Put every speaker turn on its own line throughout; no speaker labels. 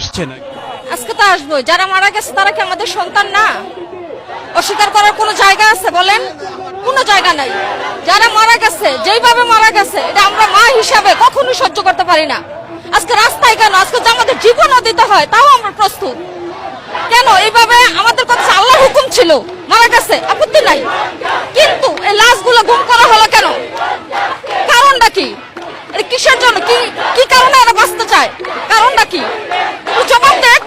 এসেছেন?
আজকে তো আসব। যারা মারা গেছে, তারা কি আমাদের সন্তান না? অস্বীকার করার কোনো জায়গা আছে বলেন? কোনো জায়গা নাই। যারা মারা গেছে, যেইভাবে মারা গেছে, এটা আমরা মা হিসাবে কখনোই সহ্য করতে পারি না। আজকে রাস্তায় কেন? আজকে যে আমাদের জীবনও দিতে হয়, তাও আমরা প্রস্তুত। কেন? এইভাবে আমাদের কাছে আল্লাহর হুকুম ছিল, মারা গেছে, আপত্তি নাই। কিন্তু এই লাশগুলো গুম করা হলো কেন কারণটা কি এটা কিসের জন্য কি কি কারণে এরা বাঁচতে চায় কারণটা কি একটু জবাব দেখ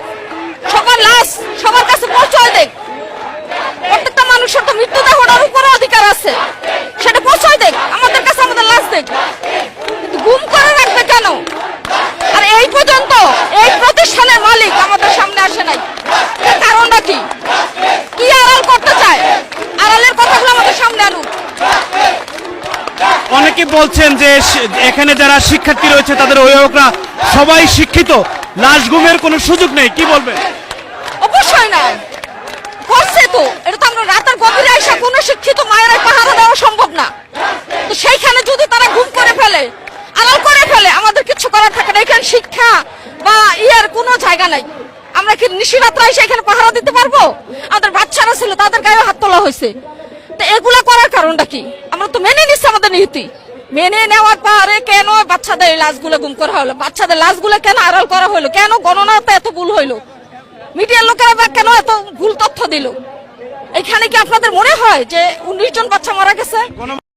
সবার লাশ সবার কাছে পৌঁছায় দেখ প্রত্যেকটা মানুষের তো মৃত্যুদেহটার উপরে অধিকার আছে সেটা পৌঁছায় দেখ আমাদের কাছে আমাদের লাশ দেখ কিন্তু গুম করে রাখবে কেন আর এই পর্যন্ত এই প্রতিষ্ঠানের মালিক আমাদের সামনে আসে নাই এর কারণটা কি কি আড়াল করতে চায় আড়ালের কথাগুলো আমাদের সামনে আনুক
অনেকে বলছেন যে এখানে যারা শিক্ষার্থী রয়েছে, তাদের অভিভাবকরা সবাই শিক্ষিত। লাশ গুমের কোনো সুযোগ নেই, কি বলবেন?
অবশ্যই না। করছে তো। এটা তো আমরা রাতের গভীরে এসে কোনো শিক্ষিত মায়ের পাহারা দেওয়া সম্ভব না। তো সেইখানে যদি তারা গুম করে ফেলে আড়াল করে ফেলে, আমাদের কিছু করার থাকে না। এখানে শিক্ষা বা ইয়ের কোনো জায়গা নাই। আমরা কি নিশিরাত্রা এসে এখানে পাহারা দিতে পারব? আমাদের বাচ্চারা ছিল, তাদের গায়ে হাত তোলা হয়েছে। তো এগুলা করার কারণটা কি? আমরা তো মেনে নিচ্ছি আমাদের নীতি। মেনে নেওয়ার পরে কেন বাচ্চাদের লাশগুলো গুম করা হলো? বাচ্চাদের লাশগুলো কেন আড়াল করা হলো? কেন গণনাতে এত ভুল হইল? মিডিয়ার লোকেরা বা কেন এত ভুল তথ্য দিল? এখানে কি আপনাদের মনে হয় যে উনিশ জন বাচ্চা মারা গেছে?